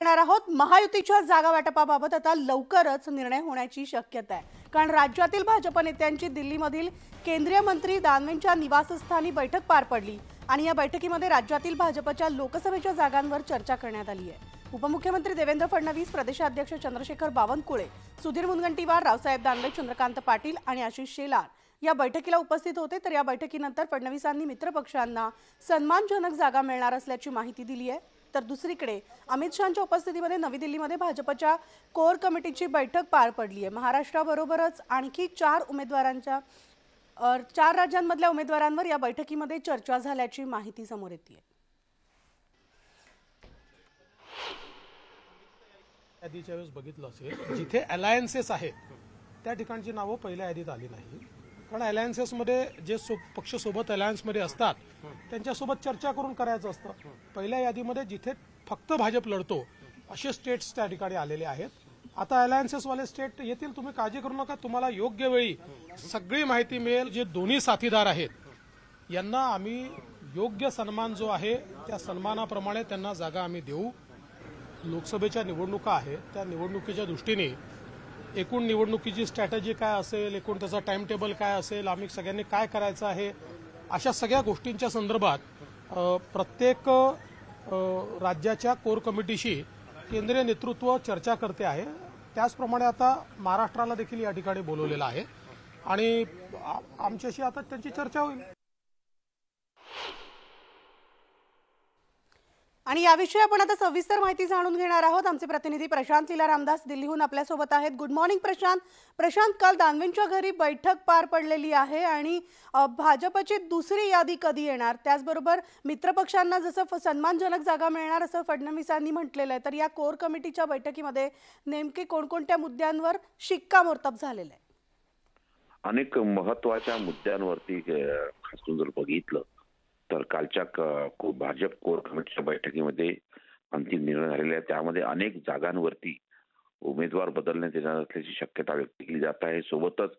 करणार आहोत. महायुतीच्या जागा वाटपाबाबत आता लवकरच निर्णय होण्याची शक्यता आहे. कारण राज्यातील भाजप नेत्यांची दिल्लीमधील केंद्रीय मंत्री दानवेंच्या निवासस्थानी बैठक पार पडली आणि या बैठकीमध्ये राज्यातील भाजपच्या लोकसभेच्या जागांवर चर्चा करण्यात आली आहे. उपमुख्यमंत्री देवेंद्र फडणवीस प्रदेशाध्यक्ष चंद्रशेखर बावनकुळे सुधीर मुनगंटीवार रावसाहेब दानवे चंद्रकांत पाटील आणि आशिष शेलार या बैठकीला उपस्थित होते. तर या बैठकीनंतर फडणवीसांनी मित्रपक्षांना सन्मानजनक जागा मिळणार असल्याची माहिती दिली आहे. तर दुसरीकडे अमित शहाच्या उपस्थितीमध्ये नवी दिल्लीमध्ये भाजपच्या कोर कमिटीची बैठक पार पडली आहे. महाराष्ट्राबरोबरच आणखी चार उमेदवारांच्या चार राज्यांमधल्या उमेदवारांवर या बैठकीमध्ये चर्चा झाल्याची माहिती समोर येते यादीच्या वेळेस बघितलं असेल जिथे अलायन्सेस आहेत त्या ठिकाणची नावं पहिल्या यादीत आली नाही कारण अलायन्सेसमध्ये जे सो पक्ष सोबत अलायन्समध्ये असतात त्यांच्यासोबत चर्चा करून करायचं असतं. पहिल्या यादीमध्ये जिथे फक्त भाजप लढतो असे स्टेट्स त्या ठिकाणी आलेले आहेत. आता अलायन्सेसवाले स्टेट येतील तुम्ही काळजी करू नका. तुम्हाला योग्य वेळी सगळी माहिती मिळेल. जे दोन्ही साथीदार आहेत यांना आम्ही योग्य सन्मान जो आहे त्या सन्मानाप्रमाणे त्यांना जागा आम्ही देऊ. लोकसभेच्या निवडणुका आहेत त्या निवडणुकीच्या दृष्टीने एकूण निवडणुकीची स्ट्रॅटजी काय असेल एकूण त्याचा टाइम टेबल काय असेल आम्ही सगळ्यांनी काय करायचं आहे अशा सगळ्या गोष्टींच्या संदर्भात प्रत्येक राज्याच्या कोर कमिटीशी केंद्रीय नेतृत्व चर्चा करते आहे. त्याचप्रमाणे आता महाराष्ट्राला देखील या ठिकाणी बोलवलेलं आहे. आणि आमच्याशी आता त्यांची चर्चा होईल. आणि याविषयी आपण आता सविस्तर माहिती जाणून घेणार आहोत. आमचे प्रतिनिधी प्रशांत लीला रामदास दिल्लीहून आपल्यासोबत आहेत. Good morning Prashant. प्रशांत काल दानवेंच्या घरी बैठक पार पडलेली आहे आणि भाजपची दुसरी यादी कधी येणार? त्याचबरोबर मित्रपक्षांना जसं सन्मानजनक जागा मिळणार असं फडणवीसांनी म्हटलेलं आहे. तर या कोर कमिटीच्या बैठकीमध्ये नेमके कोणकोणत्या मुद्द्यांवर शिक्कामोर्तब झालेलं आहे? अनेक महत्त्वाच्या मुद्द्यांवरती जर बघितलं तर कालच्या क- भाजप कोर कमिटीच्या बैठकीमध्ये अंतिम निर्णय झालेला आहे. त्यामध्ये अनेक जागांवरती उमेदवार बदलण्यात येणार असल्याची शक्यता व्यक्त केली जात आहे. सोबतच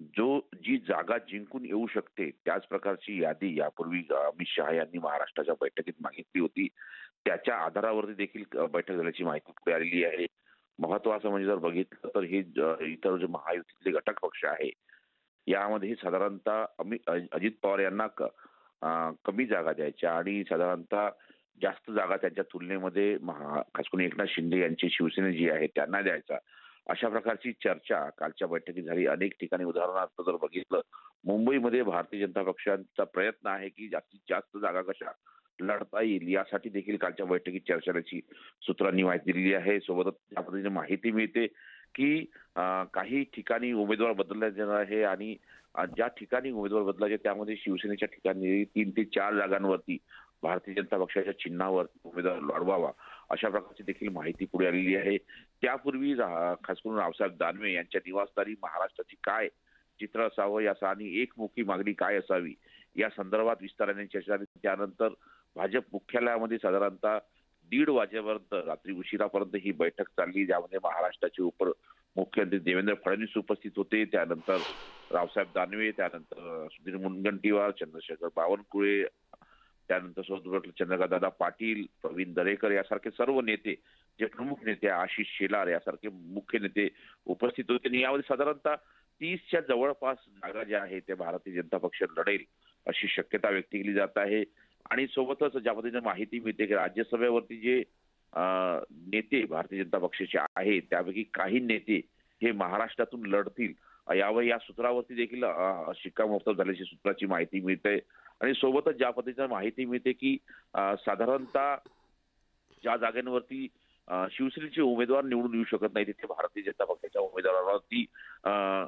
जो जी जागा जिंकून येऊ शकते त्याच प्रकारची यादी यापूर्वी अमित शहा यांनी महाराष्ट्राच्या बैठकीत मागितली होती. त्याच्या आधारावरती देखील बैठक झाल्याची माहिती पुढे आलेली आहे. महत्वाचं म्हणजे जर बघितलं तर हे इतर जे महायुतीतले घटक पक्ष आहे यामध्ये साधारणतः अमित अजित पवार यांना कमी जागा द्यायच्या आणि साधारणतः जास्त जागा त्यांच्या तुलनेमध्ये महा खास करून एकनाथ शिंदे यांची शिवसेना जी आहे त्यांना द्यायचा. अशा प्रकारची चर्चा कालच्या बैठकीत झाली. अनेक ठिकाणी उदाहरणार्थ जर बघितलं मुंबईमध्ये भारतीय जनता पक्षाचा प्रयत्न आहे की जास्तीत जास्त जागा कशा लढता येईल यासाठी देखील कालच्या बैठकीत चर्चा सूत्रांनी माहिती दिलेली आहे. सोबतच त्या पद्धतीने माहिती मिळते की काही ठिकाणी उमेदवार बदलण्यात येणार आहे आणि ज्या ठिकाणी उमेदवार बदलायचे त्यामध्ये शिवसेनेच्या ठिकाणी तीन ते चार जागांवरती भारतीय जनता पक्षाच्या चिन्हावर उमेदवार लढवावा अशा प्रकारची देखील माहिती पुढे आलेली आहे. त्यापूर्वी खास करून रावसाहेब दानवे यांच्या निवासस्थानी महाराष्ट्राची काय चित्र असावं याचा आणि एकमुखी मागणी काय असावी या संदर्भात विस्ताराने चर्चा झाली. त्यानंतर भाजप मुख्यालयामध्ये साधारणतः दीड वाजेपर्यंत रात्री उशिरापर्यंत ही बैठक चालली. ज्यामध्ये महाराष्ट्राचे उप मुख्यमंत्री देवेंद्र फडणवीस उपस्थित होते. त्यानंतर रावसाहेब दानवे त्यानंतर सुधीर मुनगंटीवार चंद्रशेखर बावनकुळे त्यानंतर सोबत चंद्रकांत दादा पाटील प्रवीण दरेकर यासारखे सर्व नेते जे प्रमुख नेते आशिष शेलार यासारखे मुख्य नेते उपस्थित होते. आणि यामध्ये साधारणतः तीसच्या जवळपास जागा ज्या आहे ते भारतीय जनता पक्ष लढेल अशी शक्यता व्यक्त केली जात आहे. आणि सोबतच ज्या पद्धतीने माहिती मिळते की राज्यसभेवरती जे नेते भारतीय जनता पक्षाचे आहेत त्यापैकी काही नेते हे महाराष्ट्रातून लढतील. यावर या सूत्रावरती देखील शिक्कामोर्तब झाल्याची सूत्राची माहिती मिळते. आणि सोबतच ज्या पद्धतीने माहिती मिळते की साधारणतः ज्या जागांवरती शिवसेनेचे उमेदवार निवडून येऊ शकत नाही तिथे भारतीय जनता पक्षाच्या उमेदवारावरती अं,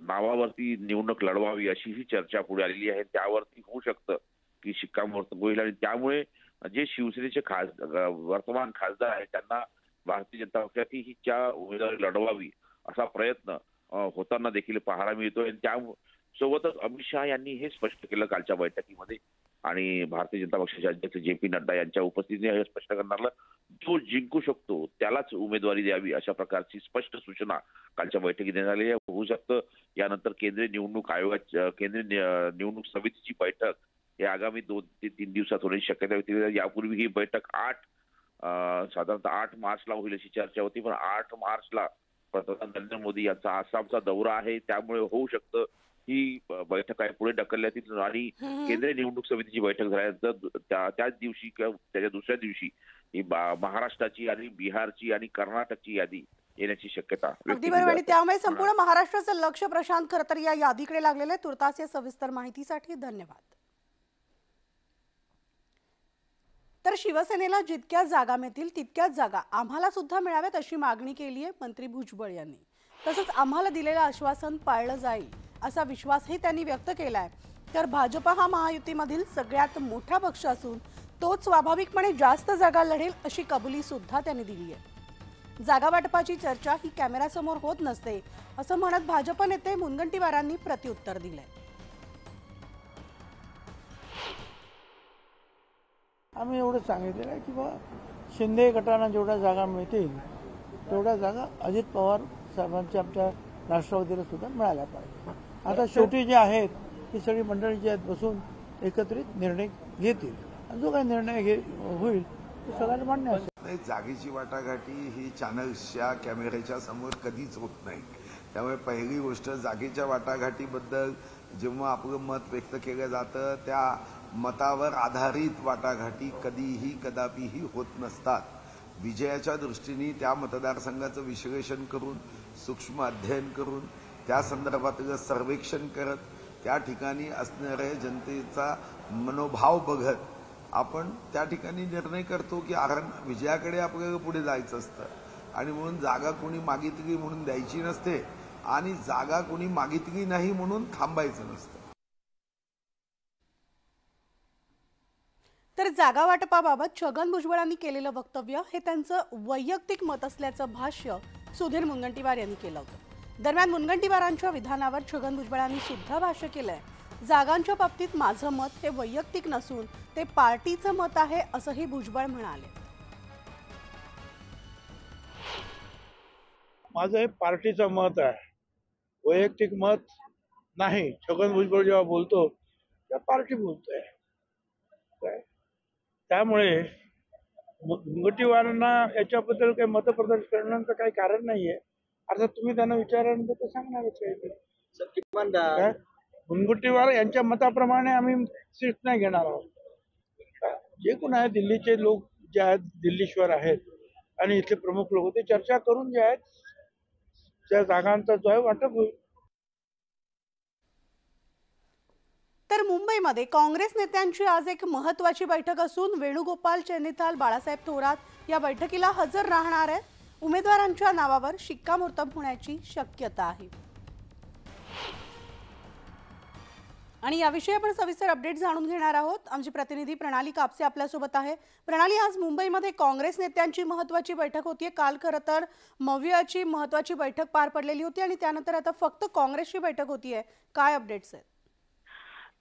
नावावरती निवडणूक लढवावी अशी ही चर्चा पुढे आलेली आहे. त्यावरती होऊ शकतं. की शिक्कामोर्तब होईल आणि त्यामुळे जे शिवसेनेचे खास वर्तमान खासदार आहेत त्यांना भारतीय जनता पक्षाची ही च्या उमेदवारी लढवावी असा प्रयत्न होताना देखील पाहायला मिळतोय. आणि त्या सोबतच अमित शहा यांनी हे स्पष्ट केलं कालच्या बैठकीमध्ये. आणि भारतीय जनता पक्षाचे अध्यक्ष जे पी नड्डा यांच्या उपस्थितीने हे स्पष्ट करणार जो जिंकू शकतो त्यालाच उमेदवारी द्यावी अशा प्रकारची स्पष्ट सूचना कालच्या बैठकीत देण्यात आली होऊ शकतं. यानंतर केंद्रीय निवडणूक आयोगाच्या केंद्रीय निवडणूक समितीची बैठक हे आगामी दोन ते तीन दिवसात होण्याची शक्यता आहे. यापूर्वी ही बैठक आठ साधारणतः आठ मार्चला होईल अशी चर्चा होती पण आठ मार्चला पंतप्रधान नरेंद्र मोदी यांचा आसामचा दौरा आहे. त्यामुळे होऊ शकतं ही बैठक आहे. पुढे ढकलण्यात आणि केंद्रीय निवडणूक समितीची बैठक झाल्यानंतर त्या- त्याच दिवशी किंवा त्याच्या दुसऱ्या दिवशी ही महाराष्ट्राची आणि बिहारची आणि कर्नाटकची यादी येण्याची शक्यता अगदी बरोबर. आणि. त्यामुळे संपूर्ण महाराष्ट्राचं लक्ष प्रशांत खरं तर या यादीकडे लागलेलं आहे. तुर्तास या सविस्तर माहितीसाठी धन्यवाद. तर शिवसेनेला जितक्या जागा मिळतील तितक्याच जागा आम्हाला सुद्धा मिळाव्यात अशी मागणी केली आहे मंत्री भुजबळ यांनी. तसंच आम्हाला दिलेलं आश्वासन पाळलं जाईल असा विश्वासही त्यांनी व्यक्त केला आहे तर भाजप हा महायुतीमधील सगळ्यात मोठा पक्ष असून तोच स्वाभाविकपणे जास्त जागा लढेल अशी कबुली सुद्धा त्यांनी दिली आहे जागा वाटपाची चर्चा ही कॅमेऱ्यासमोर होत नसते असं म्हणत भाजप नेते मुनगंटीवारांनी प्रत्युत्तर दिलंय. आम्ही एवढं सांगितलेलं आहे की बा शिंदे गटांना जेवढ्या जागा मिळतील तेवढ्या जागा अजित पवार साहेबांच्या आमच्या राष्ट्रवादीला सुद्धा मिळाल्या पाहिजे. आता शेवटी जे आहेत ती सगळी मंडळी जी आहेत बसून एकत्रित निर्णय घेतील. आणि जो काही निर्णय घे होईल तो सगळ्यांना मान्य असेल. नाही जागेची वाटाघाटी ही चॅनल्सच्या कॅमेऱ्याच्या समोर कधीच होत नाही. त्यामुळे पहिली गोष्ट जागेच्या वाटाघाटीबद्दल जेव्हा आपलं मत व्यक्त केलं जातं त्या मतावर आधारित वाटाघाटी कधीही कदापिही होत नसतात. विजयाच्या दृष्टीने त्या मतदारसंघाचं विश्लेषण करून सूक्ष्म अध्ययन करून त्या संदर्भातलं सर्वेक्षण करत त्या ठिकाणी असणाऱ्या जनतेचा मनोभाव बघत आपण त्या ठिकाणी निर्णय करतो की कारण विजयाकडे आपल्याला पुढे जायचं असतं. आणि म्हणून जागा कोणी मागितली म्हणून द्यायची नसते आणि जागा कोणी मागितली नाही म्हणून थांबायचं नसतं. तर जागा वाटपाबाबत छगन भुजबळांनी केलेलं वक्तव्य हे त्यांचं वैयक्तिक मत असल्याचं भाष्य सुधीर मुनगंटीवार यांनी केलं होतं. दरम्यान मुनगंटीवारांच्या विधानावर छगन भुजबळांनी सुद्धा भाष्य केलंय. जागांच्या बाबतीत माझं मत हे वैयक्तिक नसून ते पार्टीचं मत आहे असंही भुजबळ म्हणाले. माझं हे पार्टीचं मत आहे. वैयक्तिक मत नाही. छगन भुजबळ जेव्हा बोलतो तेव्हा पार्टी बोलतोय. त्यामुळे मुनगंटीवारांना याच्याबद्दल काही मतप्रदर्शन करण्याचं काही कारण नाहीये अर्थात तुम्ही त्यांना विचारल्यानंतर ते सांगणारच काहीतरी काय? मुनगंटीवार यांच्या मताप्रमाणे आम्ही सीट नाही घेणार आहोत? जे कोण आहे दिल्लीचे लोक जे आहेत दिल्लीश्वर आहेत आणि इथले प्रमुख लोक ते चर्चा करून जे आहेत त्या जागांचा जो आहे वाटप होईल तर मुंबईमध्ये काँग्रेस नेत्यांची आज एक महत्वाची बैठक असून वेणुगोपाल चेन्निथाल बाळासाहेब थोरात या बैठकीला हजर राहणार आहेत. उमेदवारांच्या नावावर शिक्कामोर्तब होण्याची शक्यता आहे. आणि याविषयी आपण सविस्तर अपडेट जाणून घेणार आहोत. आमची प्रतिनिधी प्रणाली कापसे आपल्यासोबत आहे. प्रणाली आज मुंबईमध्ये काँग्रेस नेत्यांची महत्वाची बैठक होती काल खरं तर मव्याची महत्वाची बैठक पार पडलेली होती आणि त्यानंतर आता फक्त काँग्रेसची बैठक होती आहे काय अपडेट्स आहेत?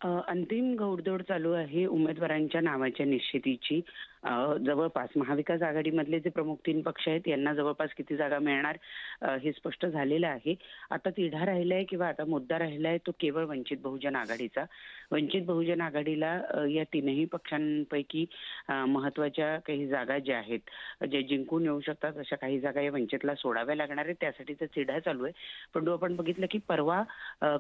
अंतिम घौडदौड चालू आहे उमेदवारांच्या नावाच्या निश्चितीची. जवळपास महाविकास आघाडीमधले जे प्रमुख तीन पक्ष आहेत यांना जवळपास किती जागा मिळणार हे स्पष्ट झालेलं आहे. आता तिढा राहिलाय किंवा आता मुद्दा राहिलाय तो केवळ वंचित बहुजन आघाडीचा. वंचित बहुजन आघाडीला या तीनही पक्षांपैकी महत्त्वाच्या काही जागा ज्या आहेत जे जिंकून येऊ शकतात अशा काही जागा या वंचितला सोडाव्या लागणार आहेत. त्यासाठी तर तिढा चालू आहे. परंतु आपण बघितलं की परवा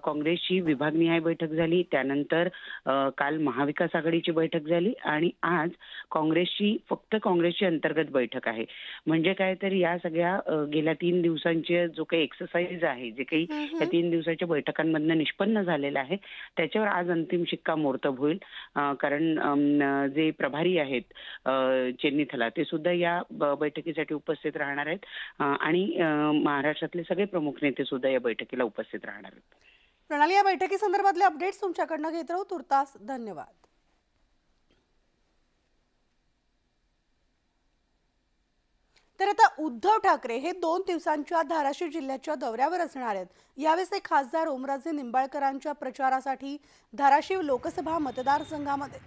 काँग्रेसची विभागनिहाय बैठक झाली. त्यानंतर अ, काल महाविकास आघाडीची बैठक झाली आणि आज काँग्रेसची फक्त काँग्रेसची अंतर्गत बैठक आहे. म्हणजे काय तर या सगळ्या गेल्या तीन दिवसांचे जो काही एक्सरसाइज आहे जे काही या तीन दिवसाच्या बैठकांमधनं निष्पन्न झालेलं आहे त्याच्यावर आज अंतिम शिक्कामोर्तब होईल. अ, कारण जे प्रभारी आहेत चेन्नीथला ते सुद्धा या बैठकीसाठी उपस्थित राहणार आहेत. आणि महाराष्ट्रातले सगळे प्रमुख नेते सुद्धा या बैठकीला उपस्थित राहणार आहेत. प्रणाली या बैठकीसंदर्भातले अपडेट्स तुमच्याकडनं घेत राहू तुर्तास धन्यवाद. तर आता उद्धव ठाकरे हे दोन दिवसांच्या धाराशिव जिल्ह्याच्या दौऱ्यावर असणार आहेत. यावेळेस ते खासदार ओमराजे निंबाळकरांच्या प्रचारासाठी धाराशिव लोकसभा मतदारसंघामध्ये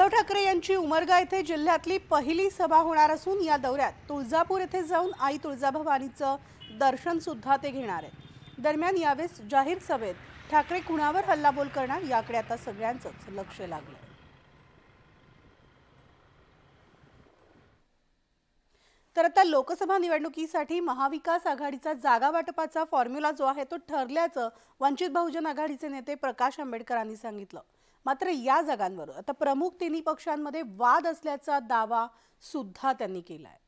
उद्धव ठाकरे यांची उमरगा येथे जिल्ह्यातली पहिली सभा होणार असून या दौऱ्यात तुळजापूर येथे जाऊन आई तुळजाभवानीचं दर्शन सुद्धा ते घेणार आहेत. दरम्यान यावेळेस जाहीर सभेत ठाकरे कुणावर हल्लाबोल करणार याकडे आता सगळ्यांचंच लक्ष लागलंय. तर आता लोकसभा निवडणुकीसाठी महाविकास आघाडीचा जागा वाटपाचा फॉर्म्युला जो आहे तो ठरल्याचं वंचित बहुजन आघाडीचे नेते प्रकाश आंबेडकरांनी सांगितलं. मात्र या जागांवर आता प्रमुख तिन्ही पक्षांमध्ये वाद असल्याचा दावा सुद्धा त्यांनी केलाय.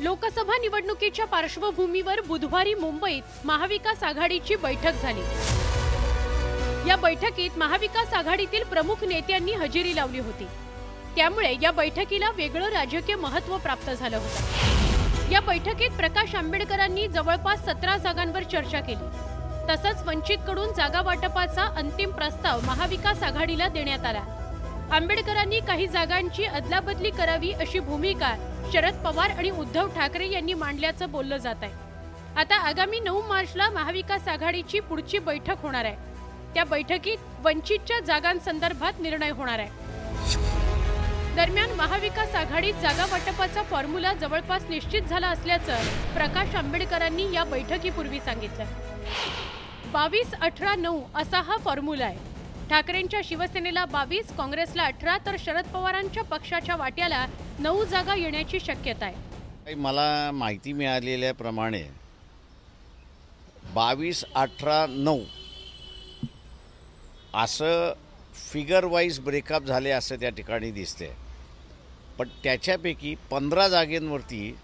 लोकसभा निवडणुकीच्या पार्श्वभूमीवर बुधवारी मुंबईत महाविकास आघाडीची बैठक झाली. या बैठकीत महाविकास आघाडीतील प्रमुख नेत्यांनी हजेरी लावली होती. त्यामुळे या बैठकीला वेगळं राजकीय महत्त्व प्राप्त झालं होतं. या बैठकीत प्रकाश आंबेडकरांनी जवळपास सतरा जागांवर चर्चा केली. तसंच वंचितकडून जागा वाटपाचा अंतिम प्रस्ताव महाविकास आघाडीला देण्यात आला. आंबेडकरांनी काही जागांची अदलाबदली करावी अशी भूमिका शरद पवार आणि उद्धव ठाकरे यांनी मांडल्याचं बोललं जात आहे. आता आगामी नऊ मार्चला महाविकास आघाडीची पुढची बैठक होणार आहे. त्या बैठकीत वंचितच्या जागांसंदर्भात निर्णय होणार आहे. दरम्यान महाविकास आघाडीत जागा वाटपाचा फॉर्म्युला जवळपास निश्चित झाला असल्याचं प्रकाश आंबेडकरांनी या बैठकीपूर्वी सांगितलं. बावीस अठरा नऊ असा हा फॉर्म्युला आहे. ठाकरेंच्या शिवसेनेला बावीस काँग्रेसला अठरा तर शरद पवारांच्या पक्षाच्या वाट्याला नऊ जागा येण्याची शक्यता आहे. मला माहिती मिळालेल्याप्रमाणे बावीस अठरा नऊ असं फिगर वाईज ब्रेकअप झाले असं त्या ठिकाणी दिसते पण त्याच्यापैकी पंधरा जागेंवरती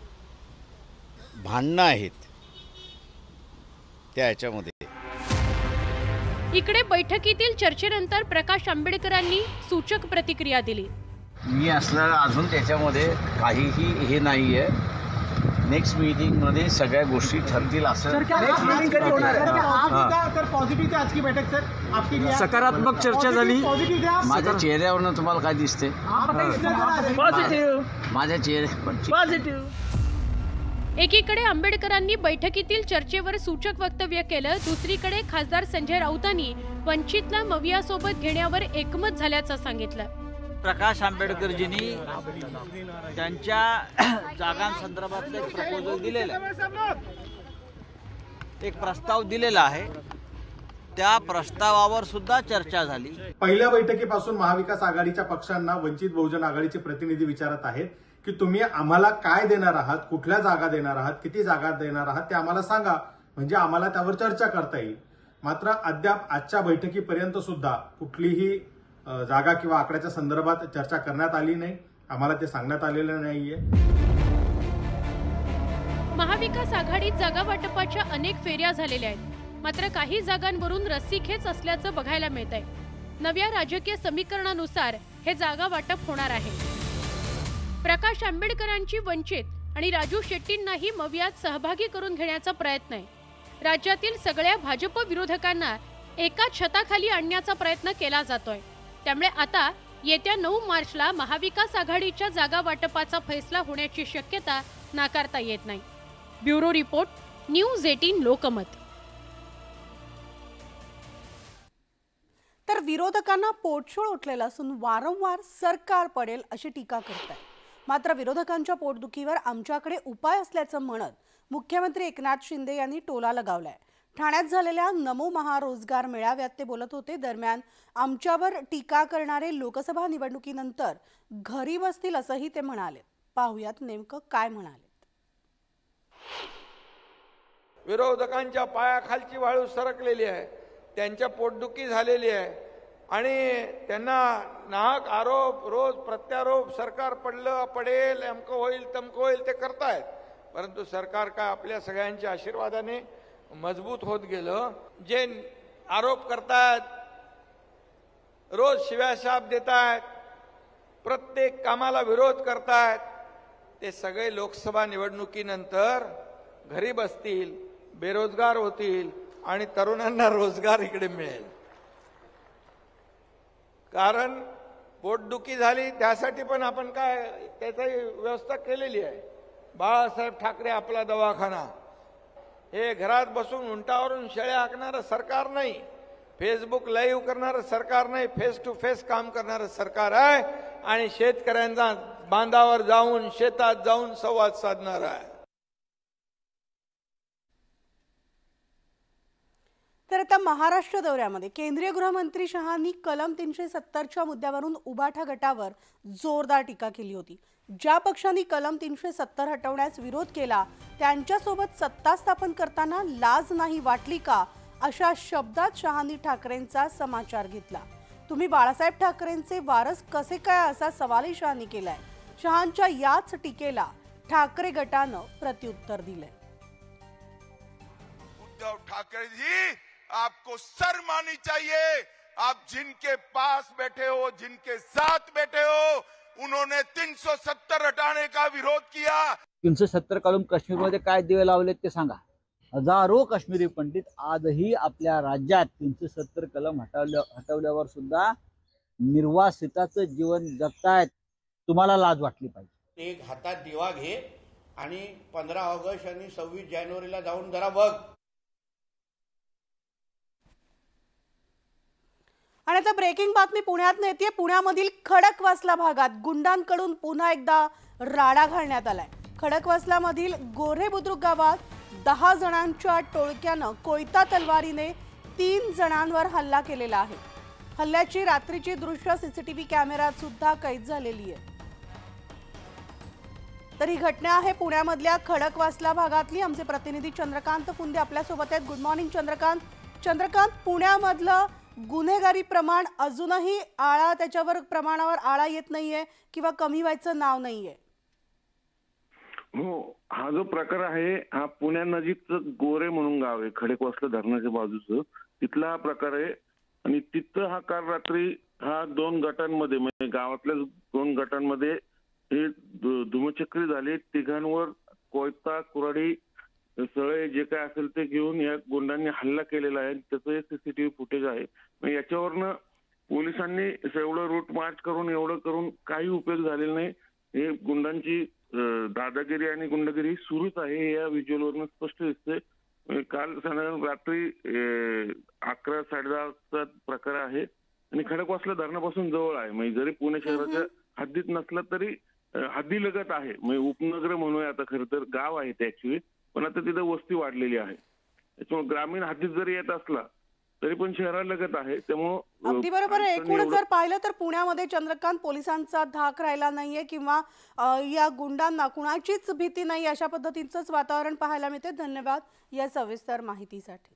भांडणं आहेत. त्या ह्याच्यामध्ये इकडे बैठकीतील चर्चेनंतर प्रकाश आंबेडकरांनी सूचक प्रतिक्रिया दिली. मी असलं अजून त्याच्यामध्ये काहीही हे नाही आहे नेक्स्ट मीटिंगमध्ये सगळ्या गोष्टी ठरतील असं सकारात्मक चर्चा झाली. माझ्या चेहऱ्यावरनं तुम्हाला काय दिसते माझ्या चेहऱ्यावर एकीकडे आंबेडकरांनी बैठकीतील चर्चेवर सूचक वक्तव्य केलं दुसरीकडे खासदार संजय राऊतांनी वंचितला मवियासोबत घेण्यावर एकमत झाल्याचं सांगितलं. प्रकाश आंबेडकरजींनी त्यांच्या जागांसंदर्भातलं एक प्रपोजल दिलेलं आहे. एक प्रस्ताव दिलेला आहे. त्या प्रस्तावावर सुद्धा चर्चा झाली. पहिल्या बैठकीपासून महाविकास आघाडीच्या पक्षांना वंचित बहुजन आघाडीचे प्रतिनिधी विचारत आहेत की तुम्ही आम्हाला काय देणार आहात कुठल्या जागा देणार आहात किती जागा देणार आहात ते आम्हाला सांगा. म्हणजे आम्हाला त्यावर चर्चा करता येईल. मात्र अद्याप आजच्या बैठकीपर्यंत सुद्धा कुठलीही जागा किंवा आकड्याच्या संदर्भात चर्चा करण्यात आली नाही. आम्हाला ते सांगण्यात आलेलं नाहीये. महाविकास आघाडीत जागा वाटपाच्या अनेक फेऱ्या झालेल्या आहेत. मात्र काही जागांवरून रस्सीखेच असल्याचं बघायला मिळत आहे नव्या राजकीय समीकरणानुसार हे जागा वाटप होणार आहे. प्रकाश आंबेडकरांची वंचित आणि राजू शेट्टींनाही मवियात सहभागी करून घेण्याचा प्रयत्न आहे. राज्यातील सगळ्या भाजप विरोधकांना एका छताखाली आणण्याचा प्रयत्न केला जातोय. त्यामुळे आता येत्या नऊ मार्चला महाविकास आघाडीच्या जागा वाटपाचा फैसला होण्याची शक्यता नाकारता येत नाही. Bureau report news eighteen Lokmat. विरोधकांना पोटशोळ उठलेला असून वारंवार सरकार पडेल अशी टीका करतात मात्र विरोधकांच्या पोटदुखीवर आमच्याकडे उपाय असल्याचं म्हणत मुख्यमंत्री एकनाथ शिंदे यांनी टोला लगावलाय. ठाण्यात झालेल्या नमो महारोजगार मेळाव्यात ते बोलत होते दरम्यान आमच्यावर टीका करणारे लोकसभा निवडणुकीनंतर घरी बसतील असंही ते म्हणाले पाहुयात नेमकं काय म्हणाले विरोधकांच्या पायाखालची वाळू सरकलेली आहे. त्यांच्या पोटदुखी झालेली आहे. आणि त्यांना नाहक आरोप रोज प्रत्यारोप सरकार पडलं पडेल अमकं होईल तमकं होईल ते करतायत. परंतु सरकार काय आपल्या सगळ्यांच्या आशीर्वादाने मजबूत होत गेलं. जे आरोप करतायत रोज शिव्याशाप देत आहेत प्रत्येक कामाला विरोध करतायत ते सगळे लोकसभा निवडणुकीनंतर घरी बसतील बेरोजगार होतील आणि तरुणांना रोजगार इकडे मिळेल. कारण पोटदुखी झाली त्यासाठी पण आपण काय त्याचाही व्यवस्था केलेली आहे. बाळासाहेब ठाकरे आपला दवाखाना. हे घरात बसून उंटावरून शेळ्या हाकणारं सरकार नाही. फेसबुक लाईव्ह करणारं सरकार नाही. फेस टू फेस काम करणारं सरकार आहे. आणि शेतकऱ्यांचा बांधावर जाऊन शेतात जाऊन संवाद साधणार आहे. तर आता महाराष्ट्र दौऱ्यामध्ये केंद्रीय गृहमंत्री शहांनी कलम तीनशे सत्तरच्या मुद्द्यावरून उबाठा गटावर जोरदार टीका केली होती. ज्या पक्षांनी कलम तीनशे सत्तर हटवण्यास विरोध केला त्यांच्यासोबत सत्ता स्थापन करताना लाज नाही वाटली का? अशा शब्दात शहांनी ठाकरेंचा समाचार घेतला. तुम्ही बाळासाहेब ठाकरेंचे वारस कसे काय असा सवालही शहांनी केलाय. शहांच्या याच टीकेला ठाकरे गटानं प्रत्युत्तर दिलंय. उद्धव ठाकरेजी! आपको शर्म आनी चाहिए। आप जिनके पास बैठे हो जिनके साथ बैठे हो उन्होंने 370 हटाने का विरोध किया। तीनशे सत्तर कलम काश्मीरमध्ये काय दिवे लावलेत ते सांगा. हजारो काश्मीरी पंडित आजही आपल्या राज्यात तीनशे सत्तर कलम हटवल्या हटवल्यावर सुद्धा निर्वासिताचं जीवन जगतायत. तुम्हाला लाज वाटली पाहिजे. एक हातात दिवा घे आणि पंधरा ऑगस्ट आणि सव्वीस जानेवारीला जाऊन जरा बघ. आणि आता ब्रेकिंग बातमी पुण्यात येते. पुण्यामधील खडकवासला भागात गुंडांकडून पुन्हा एकदा राडा घालण्यात आलाय. खडकवासलामधील गोरे बुद्रुक गावात दहा जणांच्या टोळक्यानं कोयता तलवारीने तीन जणांवर हल्ला केलेला आहे. हल्ल्याची रात्रीची दृश्य सीसीटीव्ही कॅमेऱ्यात सुद्धा कैद झालेली आहे. तर ही घटना आहे पुण्यामधल्या खडकवासला भागातली. आमचे प्रतिनिधी चंद्रकांत फुंदे आपल्यासोबत आहेत. Good morning Chandrakant. चंद्रकांत पुण्यामधलं गुन्हेगारी प्रमाण अजूनही आळा त्याच्यावर प्रमाणावर आळा येत नाहीये किंवा कमी व्हायचं नाव नाहीये? हो हा जो प्रकार आहे हा पुण्यानजीकच गोरे म्हणून गाव आहे खडेकवासला धरणाच्या बाजूचं. तिथला हा प्रकार आहे. आणि तिथं हा काल रात्री हा दोन गटांमध्ये म्हणजे गावातल्या दोन गटांमध्ये हे धुमचक्री झाले. तिघांवर कोयता कुराडी सळे जे काय असेल ते घेऊन या गुंडांनी हल्ला केलेला आहे. त्याचं हे सीसीटीव्ही फुटेज आहे. याच्यावरनं पोलिसांनी एवढं रूट मार्च करून एवढं करून काही उपयोग झालेला नाही. हे गुंडांची दादागिरी आणि गुंडगिरी सुरूच आहे हे या व्हिज्युअलवरनं स्पष्ट दिसतंय. काल साधारण रात्री अकरा साडेदहाचा प्रकार आहे आणि खडकवासला धरणापासून जवळ आहे. म्हणजे जरी पुणे शहराच्या हद्दीत नसला तरी अं, हद्दीलगत आहे. म्हणजे उपनगर म्हणूया आता खरं तर गाव आहे ते ऍक्च्युली पण आता तिथं वस्ती वाढलेली आहे. त्याच्यामुळे ग्रामीण हद्दीत जरी येत असला तरी पण शहरालगत आहे त्यामुळं अगदी बरोबर आहे. एकूणच जर पाहिलं तर पुण्यामध्ये चंद्रकांत पोलिसांचा धाक राहिला नाहीये किंवा या गुंडांना कुणाचीच भीती नाही अशा पद्धतीचंच वातावरण पाहायला मिळते. धन्यवाद या सविस्तर माहितीसाठी.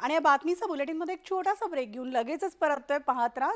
आणि या बातमीचा बुलेटिनमध्ये एक छोटासा ब्रेक घेऊन लगेचच परततोय. पाहत राहा